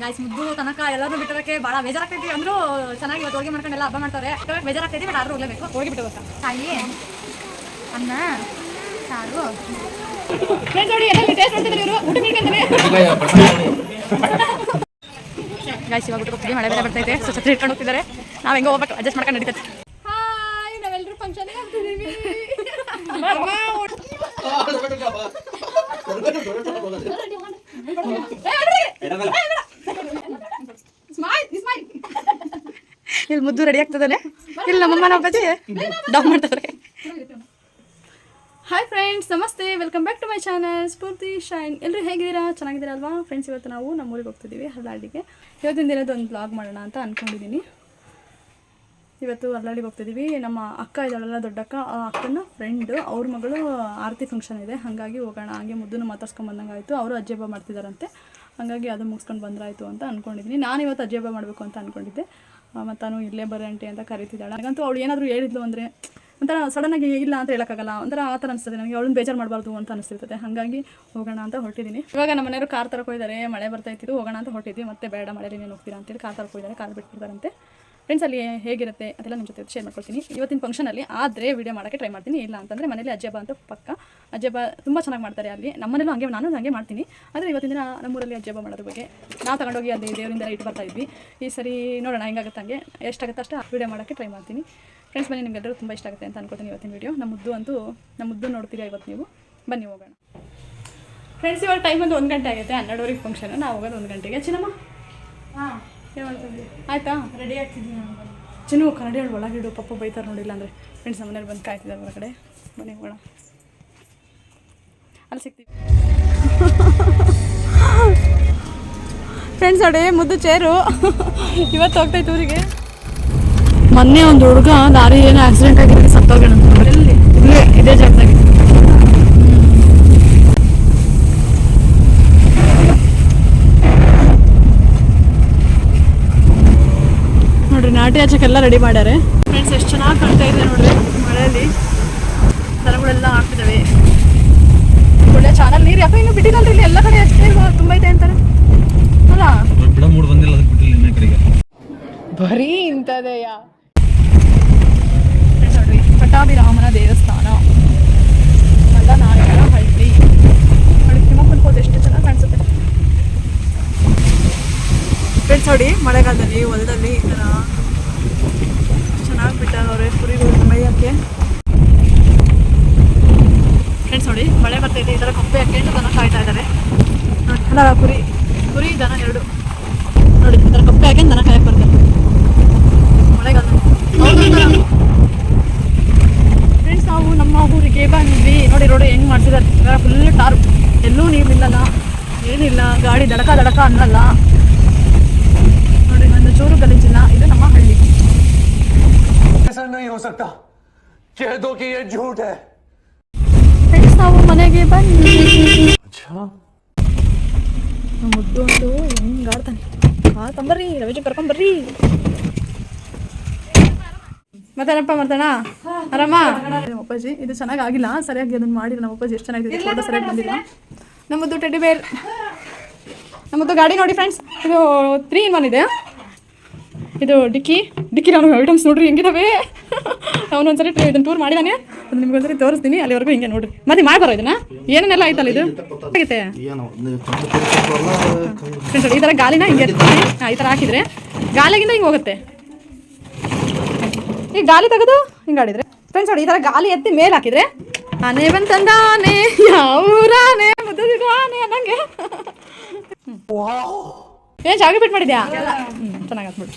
Guys ಮುದ್ದು ತನಕ ಎಲ್ಲರೂ ಬಹಳ ಭಾಳ ಬೇಜಾರಾಗ್ತೈತಿ. ಅಂದ್ರೂ ಚೆನ್ನಾಗಿ ಇವತ್ತು ಹೋಗಿ ಮಾಡ್ಕೊಂಡೆಲ್ಲ ಹಬ್ಬ ಮಾಡ್ತಾರೆ. ಬೇಜಾರಾಗ್ತೈತಿ ಬಟ್ ಆದ್ರೂ ಹೋಗ್ಲೇಬೇಕು. ಹೋಗಿ ಬಿಟ್ಟು ತಾಯಿ, ಅನ್ನ, ಸಾರು. ಎಲ್ಲ ಗಾಯ್ಸ್ ಇವಾಗ ಬಿಟ್ಟು ಮಳೆ ಬೇರೆ ಬರ್ತೈತೆ ಸೊ ಛತ್ರಿ ಇಟ್ಕೊಂಡು ಹೋಗ್ತಿದ್ದಾರೆ. ನಾವು ಹೆಂಗೋ ಹೋಗ್ಬೇಕು. ಅಡ್ಜಸ್ಟ್ ಮಾಡ್ಕೊಂಡು ನಡೀತೈತೆ ಹಾಯ್ ನಾವೆಲ್ಲರೂ ಫಂಕ್ಷನ್ಗೆ ಹೋಗ್ತಿದ್ದೀವಿ ಇಲ್ಲಿ ಮುದ್ದು ರೆಡಿ ಆಗ್ತದಲ್ಲ? ಇಲ್ಲಿ ನಮ್ಮಮ್ಮ ನಮ್ಮ ಡಾಕ್ ಮಾಡ್ತಾರೆ ಹಾಯ್ ಫ್ರೆಂಡ್ಸ್ ನಮಸ್ತೆ. Welcome back to my channel Spoorthi shine ಎಲ್ಲರೂ ಹೇಗಿದ್ದೀರಾ? ಚೆನ್ನಾಗಿದ್ದೀರಾ ಅಲ್ವಾ ಫ್ರೆಂಡ್ಸ್ ಇವತ್ತು ನಾವು ನಮ್ಮ ಊರಿಗೆ ಹೋಗ್ತಿದ್ದೀವಿ ಹಲ್ಲಾಡಿಗೆ ಇವತ್ತಿನ ದಿನದ ಒಂದು ಬ್ಲಾಗ್ ಮಾಡೋಣ ಅಂತ ಅಂದ್ಕೊಂಡಿದ್ದೀನಿ ಇವತ್ತು ಹರಳಾಡಿಗೆ ಹೋಗ್ತಿದ್ದೀವಿ. ನಮ್ಮ ಅಕ್ಕ ಇದ್ದಾಳಲ್ಲ, ದೊಡ್ಡಕ್ಕ. ಆ ಅಕ್ಕನ ಫ್ರೆಂಡು ಅವ್ರ ಮಗಳು ಆರತಿ ಫಂಕ್ಷನ್ ಇದೆ. ಹಾಗಾಗಿ ಹೋಗೋಣ. ಹಾಗೆ ಮುದ್ದನ್ನು ಮಾತಾಡ್ಸ್ಕೊಂಡು ಬಂದಂಗಾಯಿತು. ಅವರು ಅಜ್ಜಿ ಹಬ್ಬ ಮಾಡ್ತಿದ್ದಾರಂತೆ. ಹಾಗಾಗಿ ಅದು ಮುಗಿಸ್ಕೊಂಡು ಬಂದ್ರಾಯಿತು ಅಂತ ಅಂದ್ಕೊಂಡಿದ್ದೀನಿ ನಾನು ಇವತ್ತು ಅಜ್ಜಿ ಹಬ್ಬ ಮಾಡಬೇಕು ಅಂತ ಅಂದ್ಕೊಂಡಿದ್ದೆ ಮತ್ತು ನಾನು ಇಲ್ಲೇ ಬರ ಆಂಟಿ ಅಂತ ಕರಿತಿದ್ದಾಳೆ. ಹಾಗಂತೂ ಅವಳು ಏನಾದರೂ ಹೇಳಿದ್ಲು ಅಂದರೆ, ಒಂಥರ ಸಡನ್ನಾಗಿ ಇಲ್ಲ ಅಂತ ಹೇಳೋಕ್ಕಾಗಲ್ಲ, ಒಂಥರ ಆ ಥರ ಅನಿಸ್ತದೆ ನನಗೆ ಅವಳನ್ನ ಬೇಜಾರು ಮಾಡಬಾರ್ದು ಅಂತ ಅನಿಸ್ತಿರ್ತದೆ. ಹಾಗಾಗಿ ಹೋಗೋಣ ಅಂತ ಹೊರಟಿದ್ದೀನಿ ಇವಾಗ ನಮ್ಮ ಮನೆಯವರು ಕಾರ್ ತರಕ್ಕೆ ಹೋಗಿದ್ದಾರೆ ಮಳೆ ಬರ್ತಾ ಇತ್ತು, ಹೋಗೋಣ ಅಂತ ಹೊರಟಿದ್ವಿ, ಮತ್ತೆ ಬೇಡ ಮಳೆಯಲ್ಲಿ ನೀನು ಹೋಗ್ತೀರಾ ಅಂತೇಳಿ ಕಾರ್ ತರಕ್ಕೆ ಹೋಗಿದ್ದಾರೆ ಕಾರ್ ಬಿಟ್ಬಿಡ್ತಾರಂತೆ. ಫ್ರೆಂಡ್ಸ್ ಅಲ್ಲಿ ಹೇಗಿರುತ್ತೆ ಅದೆಲ್ಲ ನಿಮ್ಮ ಜೊತೆ ಶೇರ್ ಮಾಡ್ಕೊಳ್ತೀನಿ. ಇವತ್ತಿನ ಫಂಕ್ಷನಲ್ಲಿ ಆದರೆ ವಿಡಿಯೋ ಮಾಡೋಕ್ಕೆ ಟ್ರೈ ಮಾಡ್ತೀನಿ. ಇಲ್ಲ ಅಂತಂದರೆ ಮನೇಲಿ ಅಜ್ಜಬ್ಬ ಅಂತ ಪಕ್ಕ. ಅಜ್ಜಬ್ಬ ತುಂಬ ಚೆನ್ನಾಗಿ ಮಾಡ್ತಾರೆ ಅಲ್ಲಿ. ನಮ್ಮನೇಲೂ ಹಂಗೆ, ನಾನು ಹಂಗೆ ಮಾಡ್ತೀನಿ. ಆದರೆ ಇವತ್ತಿನ ದಿನ ನಮ್ಮೂರಲ್ಲಿ ಅಜ್ಜಬ್ಬ ಮಾಡೋದ್ರ ಬಗ್ಗೆ ನಾವು ತಗೊಂಡೋಗಿ ಅಲ್ಲಿ ದೇವರಿಂದ ಇಟ್ಟು ಬರ್ತಾ ಇದ್ವಿ. ಈ ಸರಿ ನೋಡೋಣ, ಹೆಂಗಾಗುತ್ತೆ ಹಂಗೆ. ಎಷ್ಟಾಗುತ್ತೆ ಅಷ್ಟು ವಿಡಿಯೋ ಮಾಡೋಕ್ಕೆ ಟ್ರೈ ಮಾಡ್ತೀನಿ. ಫ್ರೆಂಡ್ಸ್ ಬನ್ನಿ ನಿಮಗೆಲ್ಲರೂ ತುಂಬ ಇಷ್ಟ ಆಗುತ್ತೆ ಅಂತ ಅನ್ಕೋತೀನಿ ಇವತ್ತಿನ ವಿಡಿಯೋ ನಮ್ಮ ಮುದ್ದು ಅಂತೂ ನಮ್ಮ ಮುದ್ದು ನೋಡ್ತೀರಾ ಇವತ್ತು ನೀವು? ಬನ್ನಿ, ಹೋಗೋಣ. ಫ್ರೆಂಡ್ಸ್ ಇವಾಗ ಟೈಮ್ ಒಂದು ಒಂದು ಗಂಟೆ ಆಗುತ್ತೆ. ಹನ್ನೆರಡುವರೆಗೆ ಫಂಕ್ಷನ್ ನಾವು ಹೋಗೋದು ಒಂದು ಗಂಟೆಗೆ. ಚಿನ್ನಮ್ಮ? ಹಾಂ. ಆಯಿತಾ? ರೆಡಿ ಆಗ್ತಿದ್ದೀನಿ ಚಿನ್ನು ಕನ್ನಡಿ ಹೇಳಿ ಇಡು. ಪಪ್ಪ ಬೈತಾರೆ ನೋಡಿಲ್ಲ ಅಂದರೆ ಫ್ರೆಂಡ್ಸ್ ಮನೇಲಿ ಬಂದು ಕಾಯ್ತಿದ್ದಾರೆ ಹೊರಗಡೆ. ಮನೆಗೆ ಒಳ ಅಲ್ಲಿ ಸಿಗ್ತೀವಿ. ಫ್ರೆಂಡ್ಸ್ ನೋಡಿ ಮುದ್ದು ಚೇರು. ಇವತ್ತು ಹೋಗ್ತೈತೆ ಊರಿಗೆ. ಮೊನ್ನೆ ಒಂದು ಹುಡುಗ ದಾರಿ ಏನೋ ಆಕ್ಸಿಡೆಂಟ್ ಆಗಿ ಸತ್ತೋಗೋಣ ಎಲ್ಲಿ ಇಲ್ಲೇ ಇದೇ ಜಾಗದಾಗೆ ಹಚ್ಚಕ್ಕೆಲ್ಲ ರೆಡಿ ಮಾಡ್ಯಾರೆ. ಫ್ರೆಂಡ್ಸ್ ಎಷ್ಟು ಚೆನ್ನಾಗಿ ಕಾಣ್ತಾ ಇದೆ ನೋಡ್ರಿ ಮಳೆಯಲ್ಲಿ. ದನಗಳೆಲ್ಲ ಹಾಕ್ತಿದ್ದಾವೆ ಒಳ್ಳೆ ಚಾನಲ್ ನೀರು. ಯಾಕೋ ಇನ್ನು ಬಿಟ್ಟಿಲ್ಲ ಇಲ್ಲಿ ಎಲ್ಲ ಕಡೆ ಅಷ್ಟೇ ತುಂಬ ಇದೆ ಅಂತಾರೆ ಅಲ್ಲ ಮೂಡ್ ಬಂದಿಲ್ಲ ಅದಕ್ಕೆ ಬಿಟ್ಟಿಲ್ಲ ಇನ್ನೇ ಕಡೆಗೆ. ಬರೀ ಇಂಥದೆಯಾ? ನೋಡ್ರಿ ಪಟ್ಟಾಭಿರಾಮನ ದೇವಸ್ಥಾನ. ಮಲ್ಲನಾಯಕರ ಹಳ್ಳಿ. ನೋಡಿ ತಿಮ್ಮಪ್ಪನ ಎಷ್ಟು ಚೆನ್ನಾಗಿ ಕಾಣಿಸುತ್ತೆ? ಫ್ರೆಂಡ್ಸ್ ನೋಡಿ ಮಳೆಗಾಲದಲ್ಲಿ ಹೊಲದಲ್ಲಿ ಈ ಥರ ಚೆನ್ನಾಗಿ ಬಿಟ್ಟಾರವ್ರೆ ಕುರಿಗಳು ಮೇಯಕ್ಕೆ. ಫ್ರೆಂಡ್ಸ್ ನೋಡಿ, ಮಳೆ ಬರ್ತೈತೆ ಈ ಥರ ಕಪ್ಪೆ ಹಾಕೊಂಡು ದನ ಕಾಯ್ತಾ ಇದ್ದಾರೆ. ಅಲ್ಲ ಕುರಿ ಕುರಿ, ದನ ಎರಡು. ನೋಡಿ ಥರ ಕಪ್ಪೆ ಹಾಕೊಂಡು ದನ ಕಾಯಕ್ಕೆ ಬರ್ತಾರೆ ಮಳೆಗಾಲ. ಫ್ರೆಂಡ್ಸ್ ನಾವು ನಮ್ಮ ಊರಿಗೆ ಬಂದ್ವಿ. ನೋಡಿ, ರೋಡ್ ಹೆಂಗ್ ಮಾಡ್ತಿದ್ದಾರೆ. ಫುಲ್ ಟಾರ್ ಎಲ್ಲೂ ನೀರು ನಿಲ್ಲಲ್ಲ ಏನಿಲ್ಲ ಗಾಡಿ ದಡಕ ದಡಕ ಅನ್ನಲ್ಲ. ನೋಡಿ, ಒಂದು ಚೂರು ಗಲೀಜಿಲ್ಲ. ಇದು ನಮ್ಮ ಹಳ್ಳಿ. नहीं हो सकता कह दो कि ये झूठ है ಫ್ರೆಂಡ್ಸ್ ನಾವು ಮನೆಗೆ ಬಂದ್ವಿ अच्छा ನಮ್ಮ ಮುದ್ದು ಒಂದು ಹೆಂಗ್ ಆಡ್ತಾನೆ ಹಾ ತಂಬರ್ರಿ ರವಿಜಿ ಕರ್ಕೊಂಬರ್ರಿ ಮತ್ತೇನಪ್ಪ ಮಾಡ್ತಾನ ಆರಾಮ ನಮ್ಮ ಅಪ್ಪಾಜಿ ಇದು ಚೆನ್ನಾಗಿ ಆಗಿಲ್ಲ ಸರಿಯಾಗಿ ಅದನ್ನ ಮಾಡಿಲ್ಲ ನಮ್ಮ ಅಪ್ಪಾಜಿ ಎಷ್ಟು ಚೆನ್ನಾಗಿದೆ ಫೋಟೋ ಸರಿಯಾಗಿ ಬಂದಿಲ್ಲ ನಮ್ಮದು ಟೆಡಿ ಬೇರ್ ನಮ್ಮದು ಗಾಡಿ ನೋಡಿ ಫ್ರೆಂಡ್ಸ್ ಇದು ತ್ರೀ ಇನ್ ಒನ್ ಇದೆ ಇದು ಡಿಕ್ಕಿ. ಡಿಕ್ಕಿ ನಾನು ಐಟಮ್ಸ್ ನೋಡ್ರಿ ಹೆಂಗಿದಾವೆ? ಅವನೊಂದ್ಸರಿ ಇದನ್ನು ಇದನ್ನ ಟೂರ್ ಮಾಡಿದಾನೆ. ಅದು ನಿಮ್ಗೆ ಒಂದ್ಸರಿ ತೋರಿಸ್ತೀನಿ ಅಲ್ಲಿವರೆಗೂ ಹಿಂಗೆ ನೋಡ್ರಿ. ಮತ್ತೆ ಮಾಡ್ಬಾರ ಬರೋ ಇದನ್ನ? ಏನೇನೆಲ್ಲ ಆಯ್ತಲ್ಲ ಇದು? ಆಗೈತೆ ಫ್ರೆಂಡ್ಸ್ ಈ ಥರ ಗಾಲಿನ ಹಿಂಗೆ ಹಾಂ ಈ ಥರ ಹಾಕಿದ್ರೆ. ಗಾಲಿಗಿಂತ ಹಿಂಗೆ ಹೋಗುತ್ತೆ. ಈ ಗಾಲಿ ತೆಗೆದು ಹಿಂಗೆ ಆಡಿದ್ರೆ. ಫ್ರೆಂಡ್ಸ್ ನೋಡಿ ಈ ಥರ ಗಾಲಿ ಎತ್ತಿ ಮೇಲೆ ಹಾಕಿದ್ರೆ ಆನೆ ಬಂತಂದಾನೆ ಯಾವೂರಾನೆ ಮುದ್ದು ಆನೆ ಅನ್ನಂಗೆ. ಏನು ಜಾಗ ಬಿಟ್ಟು ಮಾಡಿದ್ಯಾ? ಹ್ಞೂ ಚೆನ್ನಾಗಿ ಬಿಡು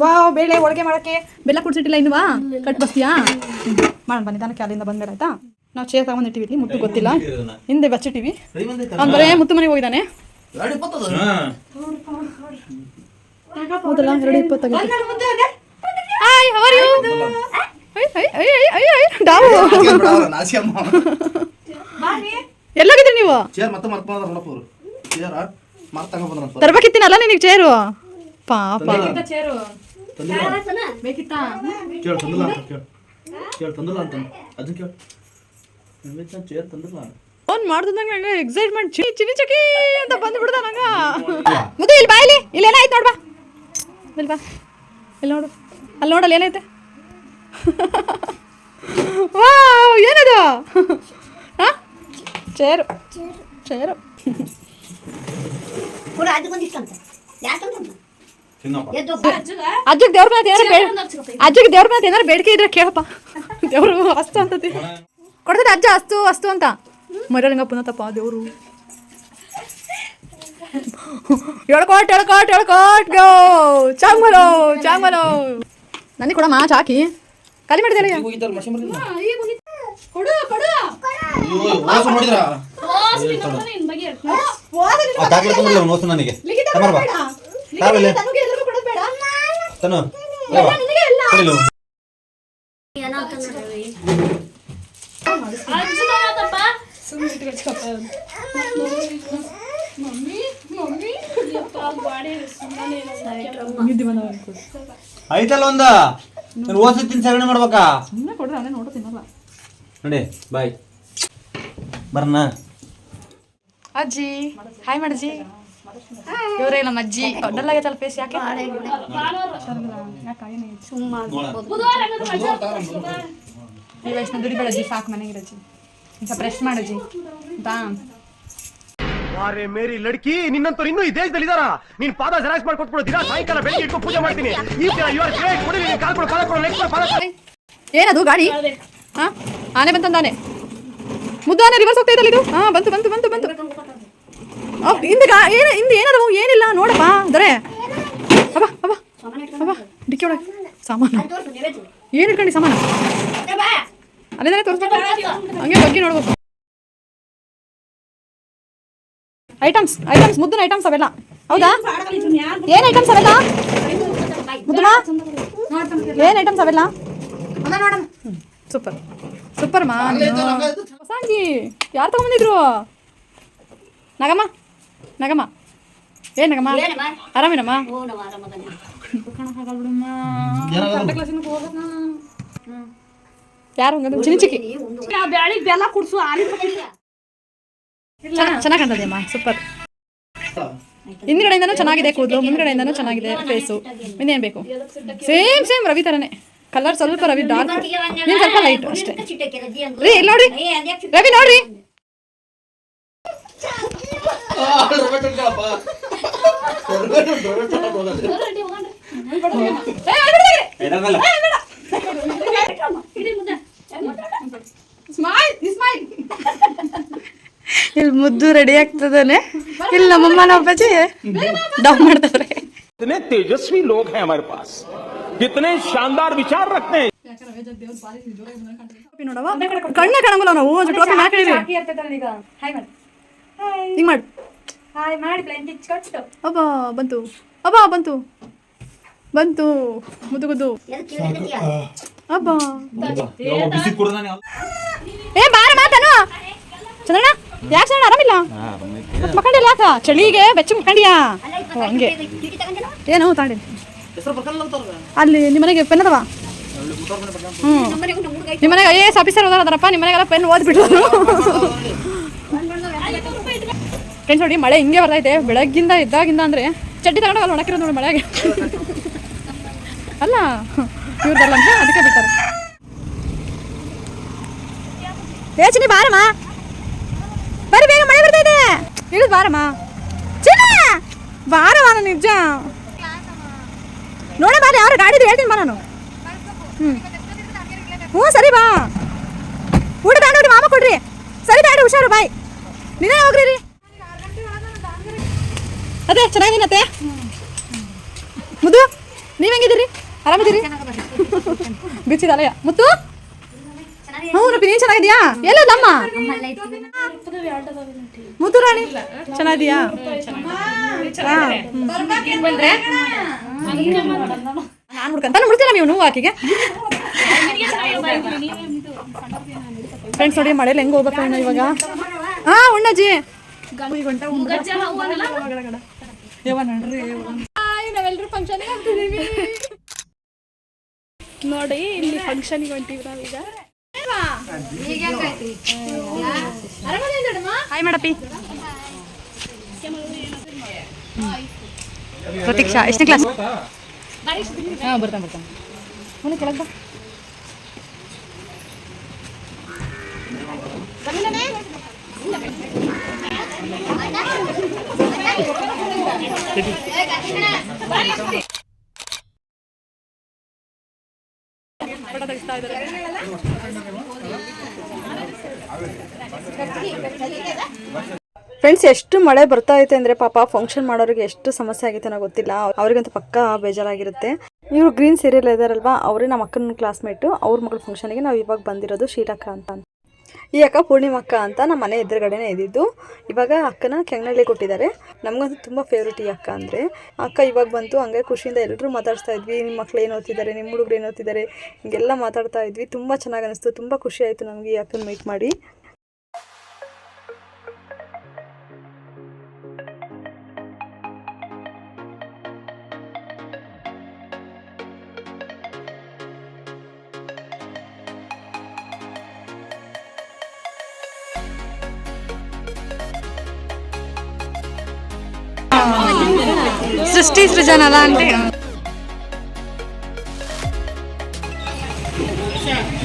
ವಾವ್ ಬೇಳೆ ಹೋಳಿಗೆ ಮಾಡಕ್ಕೆ. ಬೆಲ್ಲ ಕುಡ್ಸಿಟ್ಟಿಲ್ಲ ಇನ್ವಾ ಕಟ್ ಬಸ್ತೀಯಾ? ಮಾಡೋಣ ಬನ್ನಿ ತಾನಕ್ಕೆ ಅಲ್ಲಿಂದ ಬಂದ್ಬೇಡ ಆಯ್ತಾ? ನಾವು ಚೇರ್ ತಗೊಂಡಿಟ್ಟಿವಿ ಇಲ್ಲಿ ಮುತ್ತು ಗೊತ್ತಿಲ್ಲ. ಹಿಂದೆ ಬಚ್ಚಿಟ್ಟಿವಿ. ಅವ್ನು ಬರೇ ಮುತ್ತು ಮನೆಗೆ ಹೋಗಿದ್ದಾನೆ ಹೌದಲ್ಲ ಎರಡು ಇಪ್ಪತ್ತಾಗೈತೆ ಹಾಯ್ ಹವರ್ ಯು ಡಾವು ಎಲ್ಲೋಗಿದ್ರಿ ನೀವು ಚೇರ್ ಮತ್ತೆ ಮರ್ಕೊಂಡ ನೋಡಪ್ಪ ಅವರು ಚೇರ ಮತ್ತೆ ತಗೊಂಡ್ ಬಂದ್ರ ತರ್ಬೇಕಿತ್ತೀನಲ್ಲ ನಿನಗೆ ಚೇರು ಪಾಪ ಚೇರು ಕೇಳು ತಂದಿಲ್ಲ ಅಂತ ಕೇಳು ಕೇಳು ತಂದಿಲ್ಲ ಅಂತ ಅದನ್ನ ಕೇಳು ಚೇರ್ ತಂದಿಲ್ಲ ಫೋನ್ ಮಾಡ್ದಂಗ ನಂಗೆ ಎಕ್ಸೈಟ್ಮೆಂಟ್ ಚಿ ಚಿನಿ ಚಕಿ ಅಂತ ಬಂದ್ಬಿಡ್ದ ನಂಗ ಮುದು ಇಲ್ಲಿ ಬಾ ಇಲ್ಲಿ ಇಲ್ಲಿ ಏನಾಯ್ತು ನೋಡ್ಬಾ ಇಲ್ಲಿ ಬಾ ಇಲ್ಲಿ ನೋಡು ಅಲ್ಲಿ ನೋಡಲ್ಲ ಏನೈತೆ ವಾವ್ ಏನದು ಹಾ ಚೇರು ಚೇರು ಕೂಡ ಅದಕ್ಕೊಂದು ಇಷ್ಟಂತ ಯಾಕಂತ ತಿನ್ನಪ್ಪ ಎದ್ದು ಅಜ್ಜಿಗೆ ದೇವ್ರ ಮೇಲೆ ಏನಾರ ಬೇಡ ಅಜ್ಜಿಗೆ ದೇವ್ರ ಮೇಲೆ ಏನಾರ ಬೇಡಿಕೆ ಇದ್ರೆ ಕೇಳಪ್ಪ ದೇವ್ರು ಅಸ್ತು ಅಂತತಿ ಕೊಡ್ತದೆ ಅಜ್ಜ ಅಸ್ತು ಅಸ್ತು ಅಂತ ಮರಳಿಂಗ ಪುನಃತಪ್ಪ ದೇವ್ರು ಎಳ್ಕೋಟ್ ಎಳ್ಕೋಟ್ ಎಳ್ಕೋಟ್ ಗೋ ಚಾಂಗ್ಮಲೋ ಚಾಂಗ್ಮಲೋ ನನಗೆ ಕೊಡಮ್ಮ ಚಾಕಿ ಖಾಲಿ ಮಾಡಿದೆ ನನಗೆ. ತನು ಐತಲ್ಲ ಒಂದ? ನಾನು ಓಸಿ ತಿನ್ ಸೇವನೆ ಮಾಡ್ಬೇಕಾ? ಸುಮ್ಮನೆ ಕೊಡ್ರೆ ಅವನೇ ನೋಡು ತಿನ್ನಲ್ಲ. ನೋಡಿ ಬಾಯ್. ಬರ್ನ? ಅಜ್ಜಿ ಹಾಯ್ ಮಾಡಜ್ಜಿ. ಇವರೇ ನಮ್ಮ ಅಜ್ಜಿ. ಡಲ್ ಆಗೈತಲ್ಲ ಫೇಸ್ ಯಾಕೆ? ಈ ವಯಸ್ಸಿನ ದುಡಿಬೇಡಜ್ಜಿ ಸಾಕು ಮನೆಗೆ ಅಜ್ಜಿ. ಸ್ವಲ್ಪ ರೆಸ್ಟ್ ಮಾಡಜ್ಜಿ ಬಾ. ಅರೆ ಮೇರಿ ಲಡ್ಕಿ, ನಿನ್ನಂತವ್ರು ಇನ್ನೂ ಈ ದೇಶದಲ್ಲಿ ಇದಾರ ನಿನ್ ಪಾದ ಜೆರಾಕ್ಸ್ ಮಾಡ್ಕೊಟ್ಬಿಡು ದಿನ ಸಾಯಂಕಾಲ ಬೆಳಿಗ್ಗೆ ಇಟ್ಕೊಂಡು ಪೂಜೆ ಮಾಡ್ತೀನಿ. ಈ ದಿನ ಯು ಆರ್ ಗ್ರೇಟ್ ಕೊಡಿ ಕಾಲ ಕಾಲ್ ಕೊಡು ಪಾದ ಕೊಡು ಪಾದ ಕೊಡು. ಏನದು ಗಾಡಿ? ಹಾ, ಆನೆ ಬಂತಂದಾನೆ ಮುದ್ದಾನೆ ರಿವರ್ಸ್ ಹೋಗ್ತಾ ಇದ್ದಲ್ಲ ಇದು? ಹಾ, ಬಂತು ಬಂತು ಬಂತು ಬಂತು. ಹಿಂದೆ ಏನು ಹಿಂದೆ ಏನದವು ಏನಿಲ್ಲ, ನೋಡಪ್ಪ, ದೊರೆ. ಅಬ್ಬಾ ಅಬ್ಬಾ ಅಬ್ಬಾ, ಡಿಕ್ಕಿ ಒಳಗೆ. ಸಾಮಾನು. ಏನು ಇಟ್ಕೊಂಡು ಸಾಮಾನು? ಅಲ್ಲೇ ತೋರಿಸ್ಬೇಕು ಹಂಗೆ ಬಗ್ಗೆ ನೋಡ್ಬೇಕು. ಐಟಮ್ಸ್ ಐಟಮ್ಸ್ ಮುದ್ದಿನ ಐಟಮ್ಸ್ ಅವೆಲ್ಲ. ಹೌದಾ? ಏನ್ ಐಟಮ್ಸ್ ಅವೆಲ್ಲ? ಮುದ್ದನ? ಏನು ಐಟಮ್ಸ್ ಅವೆಲ್ಲ? ಸೂಪರ್. ಸೂಪರ್ ಮಾ ಹೊಸ ಅಂಗಿ ಯಾರು ತಗೊಂಬಂದಿದ್ರು? ನಗಮ್ಮ ನಗಮ್ಮ. ಏನ್ ನಗಮ್ಮ. ಆರಾಮೇನಮ್ಮ? ಯಾರು ಹಂಗಂದ್ರೆ? ಚಿನಿ ಚಿಕ್ಕಿ ಬ್ಯಾಳಿಗ್ ಬೆಲ್ಲ ಕುಡ್ಸು ಆಲಿ ಚೆನ್ನಾಗಿ ಕಾಣ್ತದೆ ಅಮ್ಮ ಸೂಪರ್. ಹಿಂದ್ಗಡೆಯಿಂದನೂ ಚೆನ್ನಾಗಿದೆ ಕೂದಲು ಮುಂದ್ಗಡೆಯಿಂದನೂ ಚೆನ್ನಾಗಿದೆ ಫೇಸು ಇನ್ನೇನು ಬೇಕು? ಸೇಮ್ ಸೇಮ್ ರವಿ ಥರನೇ ಕಲರ್ ಸ್ವಲ್ಪ ರವಿ ಡಾರ್ಕ್ ನೀನು ಸ್ವಲ್ಪ ಲೈಟ್ ಅಷ್ಟೇ. ರೀ ಇಲ್ಲಿ ನೋಡ್ರಿ. ರವಿ ನೋಡ್ರಿ. ಸ್ಮೈಲ್ ಸ್ಮೈಲ್ ಇಲ್ಲಿ ಮುದ್ದು ರೆಡಿ ಆಗ್ತದಾನೆ. ಇಲ್ಲಿ ನಮ್ಮಮ್ಮ ನಮ್ಮ ಅಪ್ಪಾಜಿ ಡೌ ಮಾಡ್ತಾವ್ರೆ. ಇತನೆ ತೇಜಸ್ವಿ ಲೋಕ ಹೈ ಹಮಾರೆ ಪಾಸ್. ಕಿತನೆ ಶಾನದಾರ್ ವಿಚಾರ ರಖತೆ ನೋಡವ ಕಣ್ಣ ಕಾಣಂಗಿಲ್ಲ ನಾವು ಟೋಪಿ ಹಾಕಿದೀವಿ ಹಿಂಗ್ ಮಾಡು ಹಾಯ್ ಮಾಡಿ. ಪ್ಲೇನ್ ಕಿಚ್ಕೊಟ್ಟು ಅಬ್ಬ ಬಂತು. ಅಬ್ಬ ಬಂತು. ಬಂತು. ಮುದ್ದು ಗುದ್ದು ಅಬ್ಬ. ಏ ಬಾರ ಮಾತನು ಚಂದ್ರಣ್ಣ ಯಾಕೆ ಸಣ್ಣ? ಆರಾಮಿಲ್ಲ? ಮತ್ತ್ ಮಕ್ಕಂಡಿಲ್ಲ ಯಾಕ? ಚಳಿಗೆ ಬೆಚ್ಚ ಮಕ್ಕಂಡಿಯಾ ಹಂಗೆ. ಏನು ತಾಂಡಿ ಅಲ್ಲಿ ನಿಮ್ಮ ಮನೆಗೆ ಪೆನ್ ಅದಾವ? ಹ್ಞೂ ನಿಮ್ಮ ಮನೆಗೆ ಐ ಎ ಎಸ್ ಆಫೀಸರ್ ನಿಮ್ಮ ಮನೆಗೆಲ್ಲ ಪೆನ್ ಓದ್ಬಿಟ್ಟು ಫ್ರೆಂಡ್ಸ್ ನೋಡಿ ಮಳೆ ಹಿಂಗೆ ಬರ್ತೈತೆ. ಬೆಳಗ್ಗಿಂದ ಇದ್ದಾಗಿಂದ ಅಂದರೆ ಚಡ್ಡಿ ತಗೊಂಡು ಅಲ್ಲಿ ಒಣಕಿರೋದು ನೋಡಿ ಮಳೆಗೆ. ಅಲ್ಲ ಇವ್ರದಲ್ಲ ಅದಕ್ಕೆ ಬಿಟ್ಟಾರೆ. ಏ ಚಿನಿ ಬಾರಮ್ಮ. ಬರ್ರಿ ಬೇಗ ಮಳೆ ಬರ್ತೈತೆ ಇಳಿದು ಬಾರಮ್ಮ. ಚಿನ್ನ ಬಾರಮ್ಮ ನಾನು ನಿಜ. ನೋಡ ಬಾರ ಯಾರು ಗಾಡಿದು ಹೇಳ್ತೀನಿ ಬಾ ನಾನು. ಹ್ಞೂ, ಸರಿ ಬಾ. ಊಟ ತಗೊಂಡೋಗ್ರಿ ಮಾಮ ಕೊಡ್ರಿ. ಸರಿ, ಬೇಡ, ಹುಷಾರು, ಬಾಯ್. ನೀನೇ ಹೋಗ್ರಿ ರೀ ಅದೇ ಚೆನ್ನಾಗಿನತ್ತೆ ಮುದ್ದು, ನೀವು ಹೆಂಗಿದ್ದೀರಿ? ಆರಾಮಿದ್ದೀರಿ? ಬಿಚ್ಚಿದಲಯ ಮುತ್ತು? ಹ್ಞೂ, ರಪಿ, ನೀನು ಚೆನ್ನಾಗಿದ್ಯಾ? ಎಲ್ಲದಮ್ಮ ಮುತ್ತು ರಾಣಿ. ಚೆನ್ನಾಗಿದ್ಯಾ? ನಾನು ಹುಡ್ಕಂತ ಮುಡ್ತಿಲ್ಲ ನೀವು ನೋವು ಆಕಿಗೆ ಫ್ರೆಂಡ್ಸ್ ನೋಡಿ ಮಳೆಯಲ್ಲಿ ಹೆಂಗ್ ಹೋಗ್ಬೇಕು ಅಣ್ಣ ಇವಾಗ? ಹಾ ಉಣ್ಣಜ್ಜಿ ನಾವೆಲ್ಲರೂ ಫಂಕ್ಷನ್ ಆಗ್ತಿದೀವಿ ನೋಡಿ, ಇಲ್ಲಿ ಫಂಕ್ಷನ್ಗೆ ಹೊಂಟಿವಿ ನಾವೀಗ. ಹಾಯ್ ಮಾಡಪ್ಪಿ ಪ್ರತೀಕ್ಷಾ ಎಷ್ಟನೇ ಕ್ಲಾಸ್ ಹಾಂ ಬರ್ತಾನೆ ಬರ್ತಾನೆ. ಅವನು ಕೆಳಗೆ ಬಾ. ಫೋಟೋ ತೆಗಿಸ್ತಾ ಇದ್ದಾರೆ. ಫ್ರೆಂಡ್ಸ್ ಎಷ್ಟು ಮಳೆ ಬರ್ತಾ ಐತೆ ಅಂದರೆ ಪಾಪ ಫಂಕ್ಷನ್ ಮಾಡೋರಿಗೆ ಎಷ್ಟು ಸಮಸ್ಯೆ ಆಗೈತೆ ಅನ್ನೋ ಗೊತ್ತಿಲ್ಲ. ಅವ್ರಿಗಂತೂ ಪಕ್ಕ ಬೇಜಾರಾಗಿರುತ್ತೆ. ಇವರು ಗ್ರೀನ್ ಸೀರಿಯಲ್ ಇದಾರಲ್ವಾ, ಅವರೇ ನಮ್ಮ ಅಕ್ಕನ ಕ್ಲಾಸ್ಮೇಟು ಅವ್ರ ಮಗಳ ಫಂಕ್ಷನ್ಗೆ ನಾವು ಇವಾಗ ಬಂದಿರೋದು ಶೀಲಕ್ಕ ಅಂತ. ಈ ಅಕ್ಕ ಪೂರ್ಣಿಮಕ್ಕ ಅಂತ ನಮ್ಮ ಮನೆ ಎದುರುಗಡೆನೇ ಇದ್ದಿದ್ದು. ಇವಾಗ ಅಕ್ಕನ ಕೆಂಗನಳ್ಳಿ ಕೊಟ್ಟಿದ್ದಾರೆ. ನಮಗಂತೂ ತುಂಬ ಫೇವ್ರೇಟ್ ಈ ಅಕ್ಕ ಅಂದರೆ. ಅಕ್ಕ ಇವಾಗ ಬಂತು, ಹಂಗೆ ಖುಷಿಯಿಂದ ಎಲ್ಲರೂ ಮಾತಾಡ್ತಾ ಇದ್ವಿ. ನಿಮ್ಮ ಮಕ್ಳು ಏನು ಓದ್ತಿದ್ದಾರೆ ನಿಮ್ಮ ಹುಡುಗರು ಏನು ಓದ್ತಿದ್ದಾರೆ, ಹಿಂಗೆಲ್ಲ ಮಾತಾಡ್ತಾ ಇದ್ವಿ. ತುಂಬ ಚೆನ್ನಾಗಿ ಅನಿಸ್ತು, ತುಂಬ ಖುಷಿ ಆಯಿತು ನಮಗೆ ಈ ಅಕ್ಕನ ಮೀಟ್ ಮಾಡಿ. ಸೃಷ್ಟಿ అలా అంటే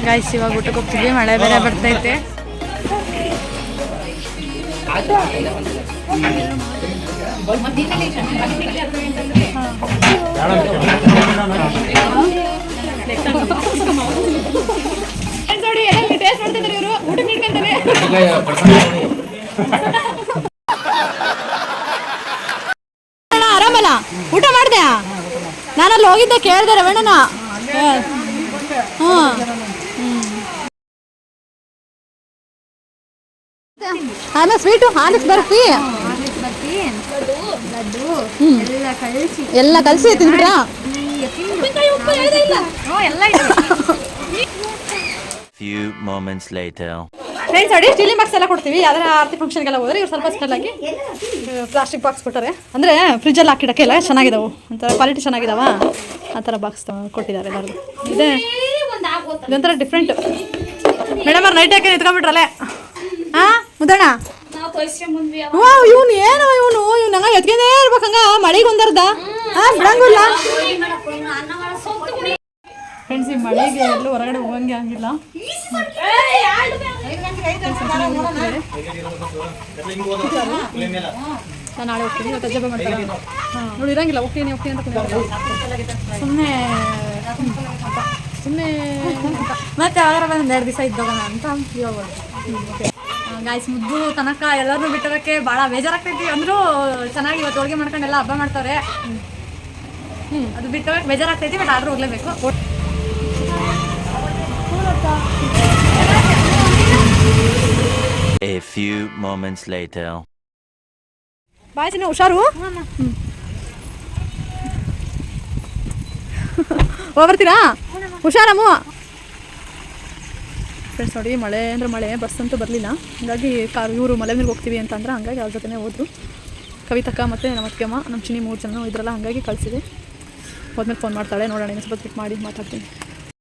ಗಾಯ್ಸ್ ಇವಾಗ ಊಟಕ್ಕೆ ಹೋಗ್ತಿದ್ವಿ ಮಳೆ ಬೇರೆ ಬರ್ತೈತೆ. ನೋಡಿ ಎಲ್ಲ ಟೇಸ್ಟ್ ಮಾಡ್ತಿದ್ದಾರೆ ಇವರು. ಊಟ ನೀಡ್ಕೊಂತಾರೆ ಅಣ್ಣ ಆರಾಮಲ್ಲ ಊಟ ಮಾಡ್ದೆ ನಾನಲ್ಲಿ ಹೋಗಿದ್ದೆ ಕೇಳ್ದೆ ರವಣ್ಣನ ಹ್ಞೂ ಆಮೇಲೆ ಸ್ವೀಟು ಹಾಲಿಸ್ ಬರ್ಫಿ. ಎಲ್ಲ ಕಲಸಿ ತಿಂದ್ಬಿಟ್ರಾ? Few moments later. ಫ್ರೆಂಡ್ಸ್ ನೋಡಿ ಸ್ಟೀಲಿಂಗ್ ಬಾಕ್ಸ್ ಎಲ್ಲ ಕೊಡ್ತೀವಿ. ಯಾವ್ದಾರ ಆರತಿ ಫಂಕ್ಷನ್ಗೆಲ್ಲ ಹೋದ್ರೆ ಇವ್ರು ಸ್ವಲ್ಪ ಸ್ಮೆಲ್ ಆಗಿ ಪ್ಲಾಸ್ಟಿಕ್ ಬಾಕ್ಸ್ ಕೊಟ್ಟಾರೆ. ಅಂದರೆ ಫ್ರಿಜ್ಜಲ್ಲಿ ಹಾಕಿಡಕ್ಕೆ ಎಲ್ಲ ಚೆನ್ನಾಗಿದಾವೆ. ಒಂಥರ ಕ್ವಾಲಿಟಿ ಚೆನ್ನಾಗಿದಾವ. ಆ ಥರ ಬಾಕ್ಸ್ ಕೊಟ್ಟಿದ್ದಾರೆ ಎಲ್ಲರೂ ಇದೆ. ಇದೊಂಥರ ಡಿಫ್ರೆಂಟ್ ಮೇಡಮ್ ಅವ್ರು ನೈಟ್ ಹಾಕಿ ನಿಂತ್ಕೊಂಡ್ಬಿಟ್ರಲ್ಲೇ? ಹಾಂ ಮುದ್ದಣ್ಣ? ಇವನು ಏನು ಇವನು. ಇವ್ನು ಹಂಗ ಎತ್ಕೊಂಡೇ ಇರ್ಬೇಕು ಹಂಗ. ಮಳೆಗೆ ಒಂದರ್ದ ಹಾಂ ಬಿಡಂಗಿಲ್ಲ. ಫ್ರೆಂಡ್ಸ್ ಈ ಮಳೆಗೆ ಎಲ್ಲೂ ಹೊರಗಡೆ ಹೋಗಂಗೆ ಆಗಿಲ್ಲ. ನಾನು ನಾಳೆ ಹೋಗ್ತೀನಿ ಇವತ್ತು ಅಜ್ಜಬ್ಬ ಮಾಡ್ತಾರೆ ಹಾಂ ನೋಡಿ ಇರಂಗಿಲ್ಲ ಹೋಗ್ತೀನಿ ಹೋಗ್ತೀನಿ ಅಂತ ಸುಮ್ಮನೆ ಸುಮ್ಮನೆ ಮತ್ತೆ ಯಾವಾಗಾರ ಒಂದು ಎರಡು ದಿವಸ ಇದ್ದೋಗೋಣ ಅಂತ ಇವಾಗ ಗಾಯ್ಸ್ ಮುದ್ದು ತನಕ ಎಲ್ಲರನ್ನೂ ಬಿಟ್ಟಿರೋಕ್ಕೆ ಭಾಳ ಬೇಜಾರಾಗ್ತೈತಿ. ಅಂದರೂ ಚೆನ್ನಾಗಿ ಇವತ್ತು ಹೋಳಿಗೆ ಮಾಡ್ಕೊಂಡು ಎಲ್ಲ ಹಬ್ಬ ಮಾಡ್ತಾರೆ. ಹ್ಞೂ ಅದು ಬಿಟ್ಟೋಗಕ್ಕೆ ಬೇಜಾರಾಗ್ತೈತಿ ಬಟ್ ಆದರೂ ಹೋಗ್ಲೇಬೇಕು. A few moments later. ಬಾಯ್ ಸಿನ ಹುಷಾರು ಹೋಗ್ಬರ್ತೀರಾ? ಹುಷಾರಮ್ಮ ಫ್ರೆಂಡ್ಸ್ ನೋಡಿ ಮಳೆ ಅಂದ್ರೆ ಮಳೆ ಬಸ್ ಅಂತೂ ಬರಲಿಲ್ಲ. ಹಂಗಾಗಿ ಕಾರ್ ಇವರು ಮಲೆ ಮೇಲೆ ಹೋಗ್ತೀವಿ ಅಂತ ಅಂದ್ರೆ ಹಂಗಾಗಿ ಅವ್ರ ಜೊತೆನೇ ಹೋದ್ರು. ಕವಿತಕ್ಕ ಮತ್ತು ನಮ್ಮ ಅತ್ತಿಗೆಮ್ಮ ನಮ್ಮ ಚಿನ್ನಿ ಮೂರು ಜನ ಇದ್ರಲ್ಲ ಹಂಗಾಗಿ ಕಳಿಸಿದೆ. ಹೋದ್ಮೇಲೆ ಫೋನ್ ಮಾಡ್ತಾಳೆ ನೋಡೋಣ ಸ್ವಲ್ಪ ಪಿಕ್ ಮಾಡಿ ಮಾತಾಡ್ತೀನಿ.